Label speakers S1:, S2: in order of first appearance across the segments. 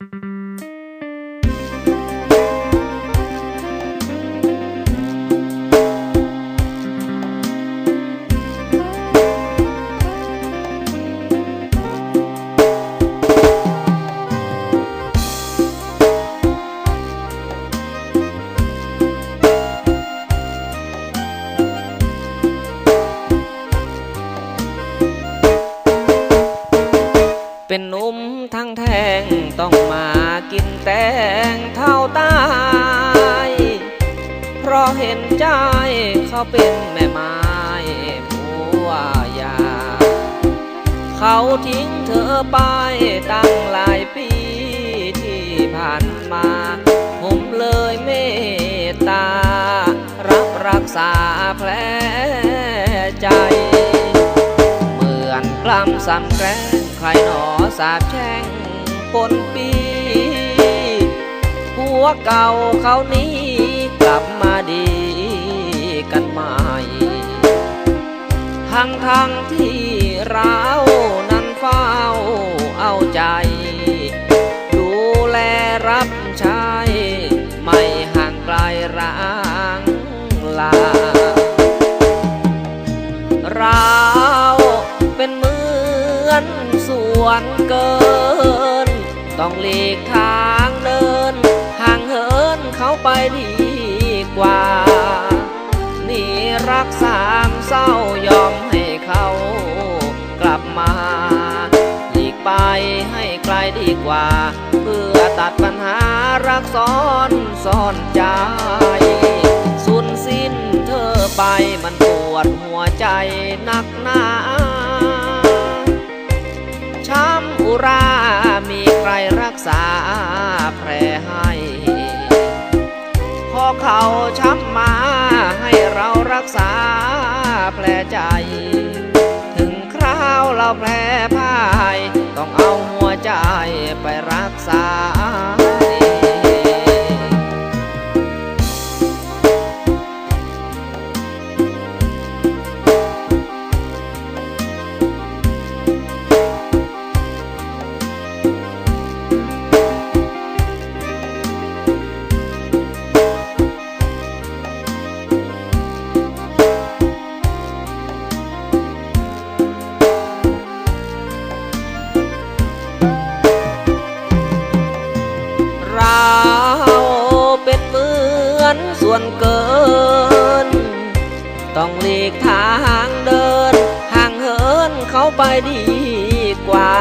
S1: Thank you. เป็นนุ่มทั้งแทงต้องมากินแตงเท่าตาย เพราะเห็นใจเขาเป็นแม่ไม้ผัวยา เขาทิ้งเธอไปตั้งหลายปีที่ผ่านมา ผมเลยเมตตา รับรักษาแผลใจ เหมือนกล้ำซ้ำแกล้ รหนอสาบแช่งปนปีผัวเก่าเขานี้กลับมาดีกันใหม่ทั้งทั้งที่เรานั้นเฝ้าเอาใจ ดูแลรับใช้ไม่ห่างไกลร้างลาเรา วนเกิน ต้องหลีกทางเดิน ห่างเหินเขาไปดีกว่า นี่รักสามเศร้ายอมให้เขากลับมาหลีกไปให้ไกลดีกว่า เพื่อตัดปัญหารักซ้อนซ่อนใจสุนสิ้นเธอไปมันปวดหัวใจนักหนา รา มีใครรักษาแผลให้ พอเขาช้ำมาให้เรารักษาแผลใจ ถึงคราวเราแผลพ่าย ต้องเอาหัวใจไปรักษา เราเป็นเหมือนส่วนเกิน ต้องหลีกทางเดิน ห่างเหินเขาไปดีกว่า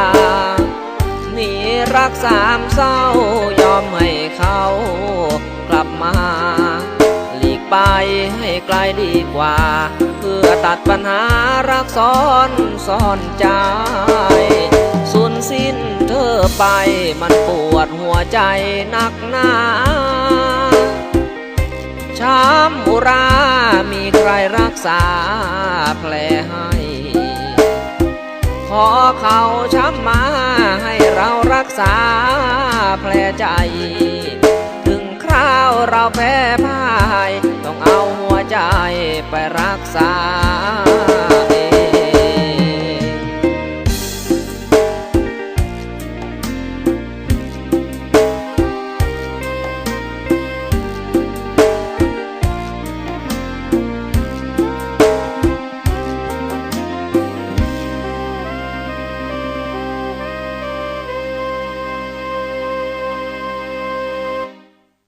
S1: นี่รักสามเศร้ายอมให้เขากลับมา หลีกไปให้ไกลดีกว่า เพื่อตัดปัญหารักซ้อนซ่อนใจ สุนสิ้น อไปมันปวดหัวใจนักหนาช้ำอุรา มีใครรักษาแผลให้ ขอเขาช้ำมาให้เรารักษาแผลใจ ถึงคราวเราแพ้พ่าย ต้องเอาหัวใจไปรักษา